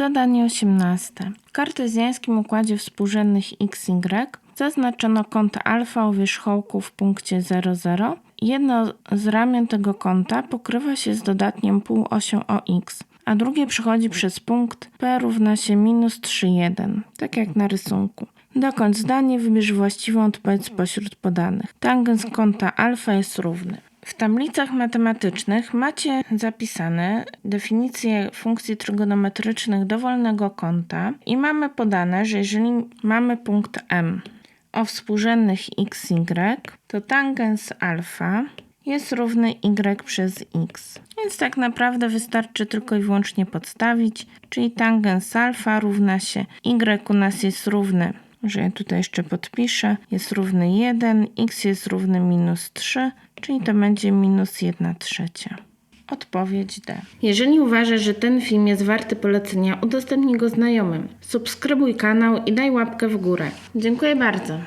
Zadanie 18. W kartezjańskim układzie współrzędnych xy zaznaczono kąt alfa o wierzchołku w punkcie 0,0. Jedno z ramion tego kąta pokrywa się z dodatnią półosią OX, a drugie przechodzi przez punkt P równa się minus 3,1, tak jak na rysunku. Dokończ zdanie, wybierz właściwą odpowiedź spośród podanych. Tangens kąta alfa jest równy. W tablicach matematycznych macie zapisane definicje funkcji trygonometrycznych dowolnego kąta i mamy podane, że jeżeli mamy punkt M o współrzędnych xy, to tangens alfa jest równy y przez x. Więc tak naprawdę wystarczy tylko i wyłącznie podstawić, czyli tangens alfa równa się y u nas jest równy, że ja tutaj jeszcze podpiszę, jest równy 1, x jest równy minus 3, czyli to będzie minus 1 trzecia. Odpowiedź D. Jeżeli uważasz, że ten film jest warty polecenia, udostępnij go znajomym. Subskrybuj kanał i daj łapkę w górę. Dziękuję bardzo.